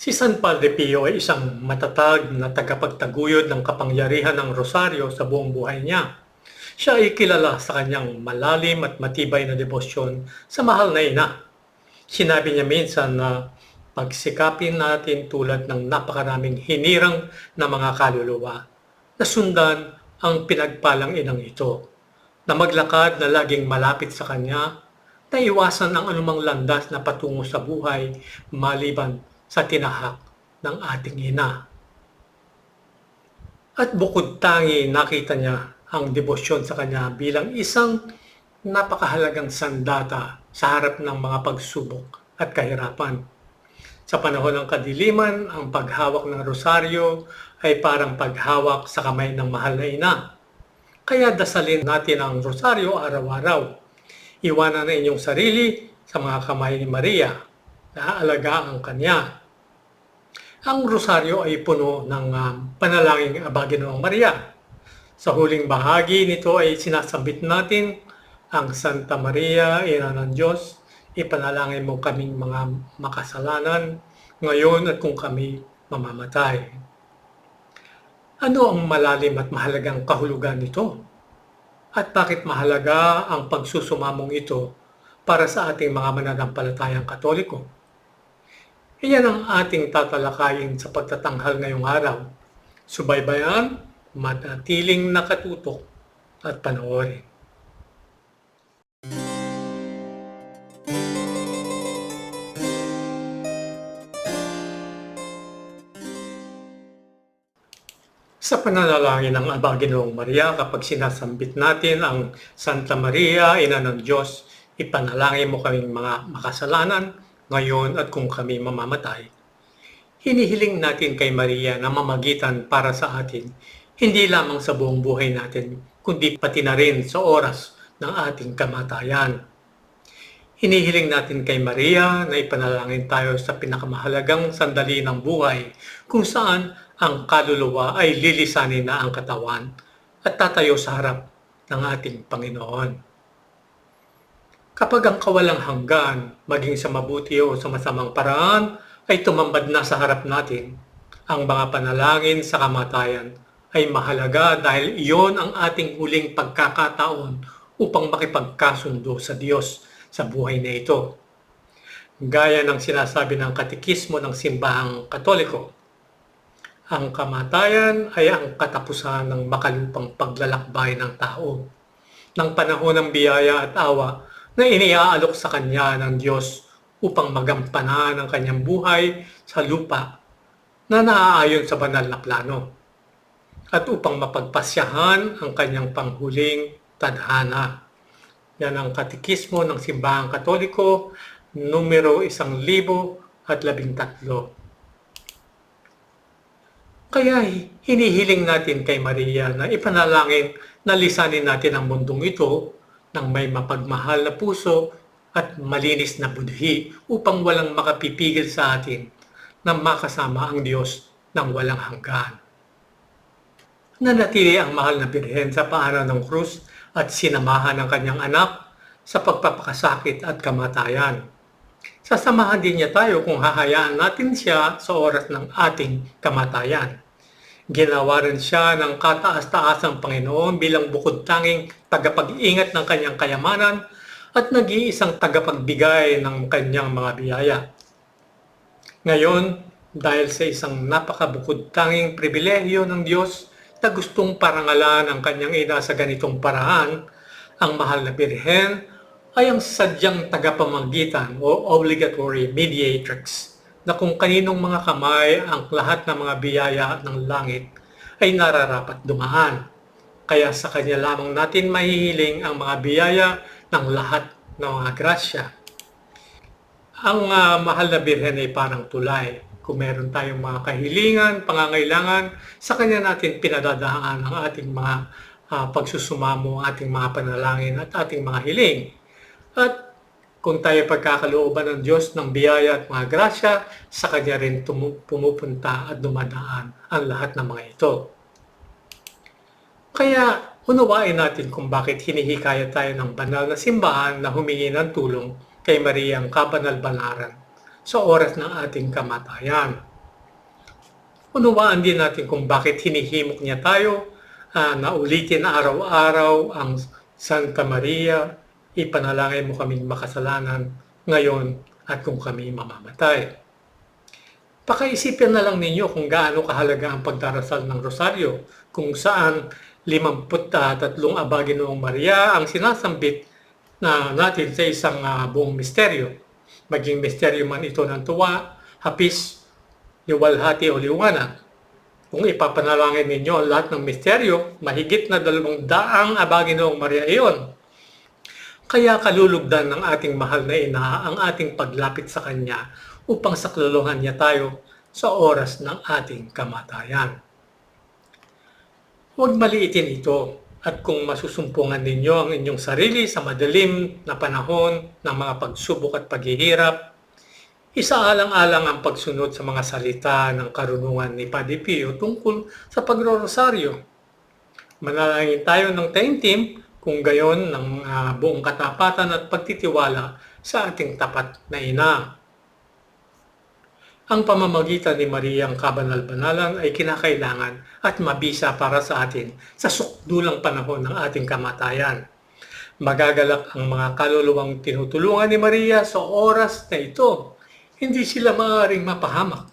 Si San Padre Pio ay isang matatag na tagapagtaguyod ng kapangyarihan ng rosaryo sa buong buhay niya. Siya ay kilala sa kanyang malalim at matibay na debosyon sa mahal na ina. Sinabi niya minsan na pagsikapin natin tulad ng napakaraming hinirang na mga kaluluwa na sundan ang pinagpalang inang ito, na maglakad na laging malapit sa kanya, na iwasan ang anumang landas na patungo sa buhay maliban sa tinahak ng ating ina. At bukod tangi nakita niya ang debosyon sa kanya bilang isang napakahalagang sandata sa harap ng mga pagsubok at kahirapan. Sa panahon ng kadiliman, ang paghawak ng rosaryo ay parang paghawak sa kamay ng mahal na ina. Kaya dasalin natin ang rosaryo araw-araw. Iwanan na inyong sarili sa mga kamay ni Maria. Naalagaan kanya. Ang rosaryo ay puno ng um, panalangin abagi ng Maria. Sa huling bahagi nito ay sinasambit natin ang Santa Maria, Ina ng Diyos, ipanalangin mo kaming mga makasalanan ngayon at kung kami mamamatay. Ano ang malalim at mahalagang kahulugan nito? At bakit mahalaga ang pagsusumamong ito para sa ating mga mananampalatayang katoliko? Iyan ang ating tatalakayin sa pagtatanghal ngayong araw. Subaybayan, manatiling nakatutok at panoorin. Sa pananalangin ng Aba Ginoong Maria, kapag sinasambit natin ang Santa Maria, Ina ng Diyos, ipanalangin mo kaming mga makasalanan ngayon at kung kami mamamatay. Hinihiling natin kay Maria na mamagitan para sa atin, hindi lamang sa buong buhay natin, kundi pati na rin sa oras ng ating kamatayan. Hinihiling natin kay Maria na ipanalangin tayo sa pinakamahalagang sandali ng buhay kung saan ang kaluluwa ay lilisanin na ang katawan at tatayo sa harap ng ating Panginoon. Kapag ang kawalang hanggan, maging sa mabuti o sa masamang paraan, ay tumambad na sa harap natin, ang mga panalangin sa kamatayan ay mahalaga dahil iyon ang ating huling pagkakataon upang makipagkasundo sa Diyos sa buhay na ito. Gaya ng sinasabi ng katikismo ng simbahang katoliko, ang kamatayan ay ang katapusan ng makalupang paglalakbay ng tao, ng panahon ng biyaya at awa na iniaalok sa kanya ng Diyos upang magampanan ang kanyang buhay sa lupa na naaayon sa banal na plano at upang mapagpasyahan ang kanyang panghuling tadhana. Yan ang katikismo ng Simbahang Katoliko, numero isang libo at labing tatlo. Kaya hinihiling natin kay Maria na ipanalangin na lisanin natin ang mundong ito ng may mapagmahal na puso at malinis na budhi upang walang makapipigil sa atin na makasama ang Diyos ng walang hanggan. Nanatili ang mahal na birhen sa paanan ng krus at sinamahan ng kanyang anak sa pagpapakasakit at kamatayan. Sasamahan din niya tayo kung hahayaan natin siya sa oras ng ating kamatayan. Ginawa rin siya ng kataas-taasang Panginoon bilang bukod tanging tagapag-ingat ng kanyang kayamanan at nag-iisang tagapagbigay ng kanyang mga biyaya. Ngayon, dahil sa isang napakabukod tanging pribilehyo ng Diyos na gustong parangalan ang kanyang ina sa ganitong paraan, ang mahal na birhen ay ang sadyang tagapamagitan o obligatory mediatrix na kung kaninong mga kamay ang lahat ng mga biyaya ng langit ay nararapat dumaan. Kaya sa kanya lamang natin mahihiling ang mga biyaya ng lahat ng mga grasya. Ang uh, mahal na birhen ay parang tulay. Kung meron tayong mga kahilingan, pangangailangan, sa kanya natin pinadadaan ang ating mga uh, pagsusumamo, ating mga panalangin at ating mga hiling. At kung tayo pagkakalooban ng Diyos ng biyaya at mga grasya, sa Kanya rin pumupunta at dumadaan ang lahat ng mga ito. Kaya unawain natin kung bakit hinihikayat tayo ng banal na simbahan na humingi ng tulong kay Maria ang kabanal-banaran sa oras ng ating kamatayan. unawaan din natin kung bakit hinihimok niya tayo uh, na ulitin araw-araw ang Santa Maria, ipanalangin mo kaming makasalanan ngayon at kung kami mamamatay. Pakaisipin na lang ninyo kung gaano kahalaga ang pagdarasal ng rosaryo, kung saan 53 abagi noong Maria ang sinasambit na natin sa isang uh, buong misteryo. Maging misteryo man ito ng tuwa, hapis, liwalhati o liwanag. Kung ipapanalangin ninyo ang lahat ng misteryo, mahigit na dalawang daang abagi noong Maria iyon. Kaya kalulugdan ng ating mahal na ina ang ating paglapit sa Kanya upang saklulungan niya tayo sa oras ng ating kamatayan. Huwag maliitin ito at kung masusumpungan ninyo ang inyong sarili sa madilim na panahon ng mga pagsubok at paghihirap, isaalang-alang ang pagsunod sa mga salita ng karunungan ni Padre Pio tungkol sa pagrorosaryo. Manalangin tayo ng taimtim kung gayon ng uh, buong katapatan at pagtitiwala sa ating tapat na ina. Ang pamamagitan ni Maria ang kabanal-banalan ay kinakailangan at mabisa para sa atin sa sukdulang panahon ng ating kamatayan. Magagalak ang mga kaluluwang tinutulungan ni Maria sa oras na ito. Hindi sila maaaring mapahamak.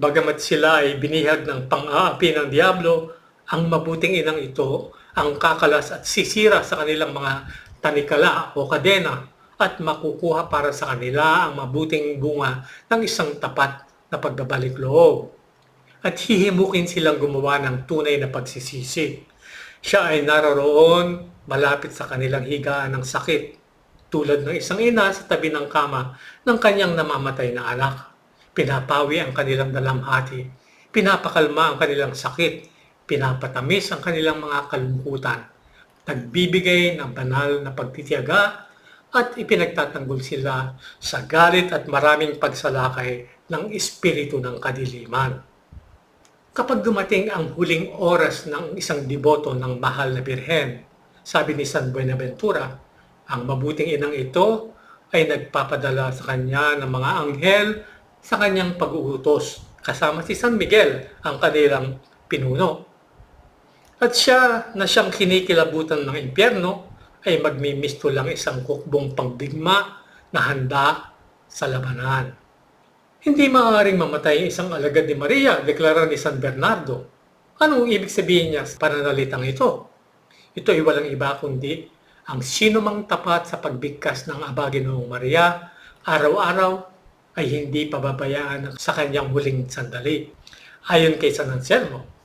Bagamat sila ay binihag ng pang-aapi ng Diablo, ang mabuting inang ito ang kakalas at sisira sa kanilang mga tanikala o kadena at makukuha para sa kanila ang mabuting bunga ng isang tapat na pagbabalik loob. At hihimukin silang gumawa ng tunay na pagsisisi. Siya ay naroroon malapit sa kanilang higaan ng sakit, tulad ng isang ina sa tabi ng kama ng kanyang namamatay na anak. Pinapawi ang kanilang dalamhati, pinapakalma ang kanilang sakit, pinapatamis ang kanilang mga kalungkutan, nagbibigay ng banal na pagtitiyaga at ipinagtatanggol sila sa galit at maraming pagsalakay ng espiritu ng kadiliman. Kapag dumating ang huling oras ng isang deboto ng mahal na birhen, sabi ni San Buenaventura, ang mabuting inang ito ay nagpapadala sa kanya ng mga anghel sa kanyang pag-uutos kasama si San Miguel, ang kanilang pinuno. At siya na siyang kinikilabutan ng impyerno ay magmimisto lang isang kukbong pangbigma na handa sa labanan. Hindi maaaring mamatay isang alagad ni Maria, deklara ni San Bernardo. Anong ibig sabihin niya sa pananalitang ito? Ito ay walang iba kundi ang sino mang tapat sa pagbigkas ng abagi noong Maria, araw-araw ay hindi pababayaan sa kanyang huling sandali. Ayon kay San Anselmo,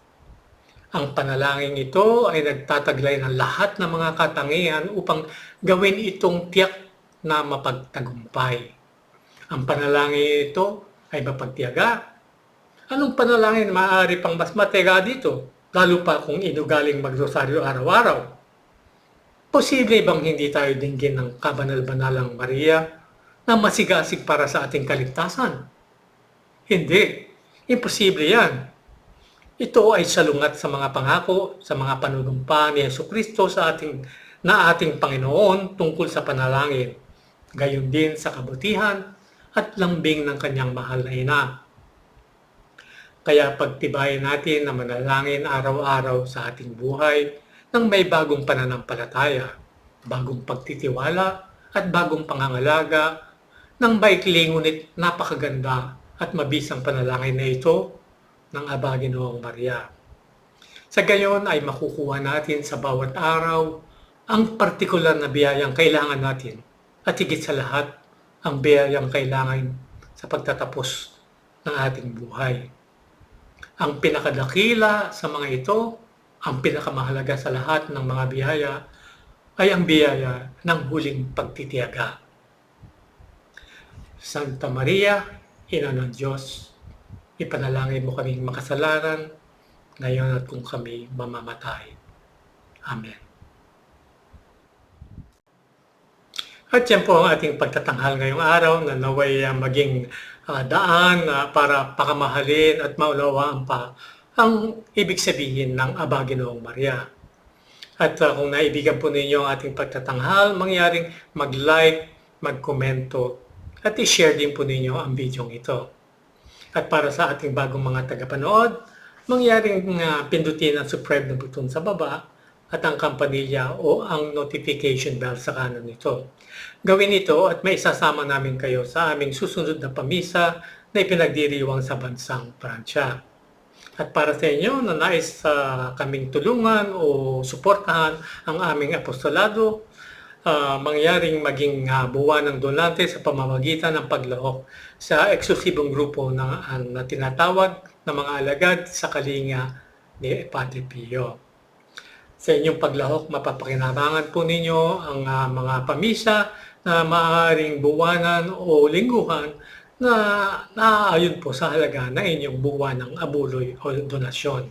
ang panalangin ito ay nagtataglay ng lahat ng mga katangian upang gawin itong tiyak na mapagtagumpay. Ang panalangin ito ay mapagtiyaga. Anong panalangin maaari pang mas matega dito? Lalo pa kung inugaling magrosaryo araw-araw. Posible bang hindi tayo dinggin ng kabanal-banalang Maria na masigasig para sa ating kaligtasan? Hindi. Imposible yan ito ay salungat sa mga pangako, sa mga panunumpa ni Yesu Kristo sa ating na ating Panginoon tungkol sa panalangin, gayon din sa kabutihan at lambing ng kanyang mahal na ina. Kaya pagtibayin natin na manalangin araw-araw sa ating buhay ng may bagong pananampalataya, bagong pagtitiwala at bagong pangangalaga ng baikli ngunit napakaganda at mabisang panalangin na ito ng Aba Ginoong Maria. Sa gayon ay makukuha natin sa bawat araw ang partikular na biyayang kailangan natin at higit sa lahat ang biyayang kailangan sa pagtatapos ng ating buhay. Ang pinakadakila sa mga ito, ang pinakamahalaga sa lahat ng mga biyaya ay ang biyaya ng huling pagtitiyaga. Santa Maria, Ina ng Diyos, Ipanalangin mo kaming makasalanan ngayon at kung kami mamamatay. Amen. At yan po ang ating pagtatanghal ngayong araw na naway uh, maging uh, daan uh, para pakamahalin at maulawaan pa ang ibig sabihin ng Aba Ginoong Maria. At uh, kung naibigan po ninyo ang ating pagtatanghal, mangyaring mag-like, mag-komento at i-share din po ninyo ang video ito. At para sa ating bagong mga tagapanood, mangyaring uh, pindutin ang subscribe na button sa baba at ang kampanilya o ang notification bell sa kanan nito. Gawin ito at may isasama namin kayo sa aming susunod na pamisa na ipinagdiriwang sa bansang Pransya. At para sa inyo na nais uh, kaming tulungan o suportahan ang aming apostolado, uh, mangyaring maging uh, buwan donante sa pamamagitan ng paglahok sa eksklusibong grupo na, na tinatawag na mga alagad sa kalinga ni Padre Pio. Sa inyong paglahok, mapapakinabangan po ninyo ang uh, mga pamisa na maaaring buwanan o lingguhan na naaayon po sa halaga na inyong buwan ng abuloy o donasyon.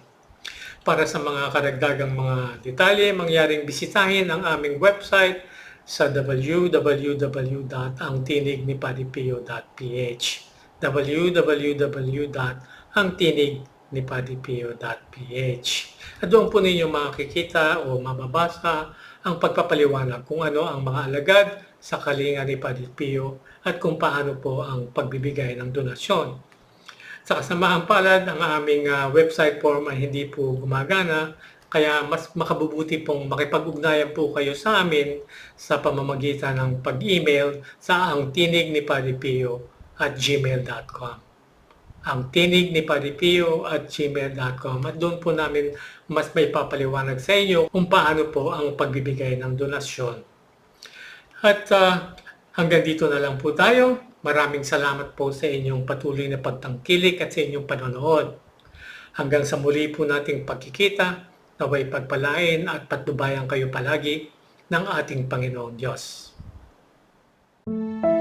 Para sa mga karagdagang mga detalye, mangyaring bisitahin ang aming website sa www.angtinignipalipio.ph www.angtinignipalipio.ph At doon po ninyo makikita o mababasa ang pagpapaliwanag kung ano ang mga alagad sa kalinga ni Padre Pio at kung paano po ang pagbibigay ng donasyon. Sa kasamaang palad, ang aming uh, website form ay hindi po gumagana, kaya mas makabubuti pong makipag-ugnayan po kayo sa amin sa pamamagitan ng pag-email sa ang tinig ni Padre Pio at gmail.com ang tinig ni Padre Pio at gmail.com at doon po namin mas may papaliwanag sa inyo kung paano po ang pagbibigay ng donasyon. At uh, hanggang dito na lang po tayo. Maraming salamat po sa inyong patuloy na pagtangkilik at sa inyong panonood. Hanggang sa muli po nating pagkikita, naway pagpalain at patnubayan kayo palagi ng ating Panginoon Diyos. Thank.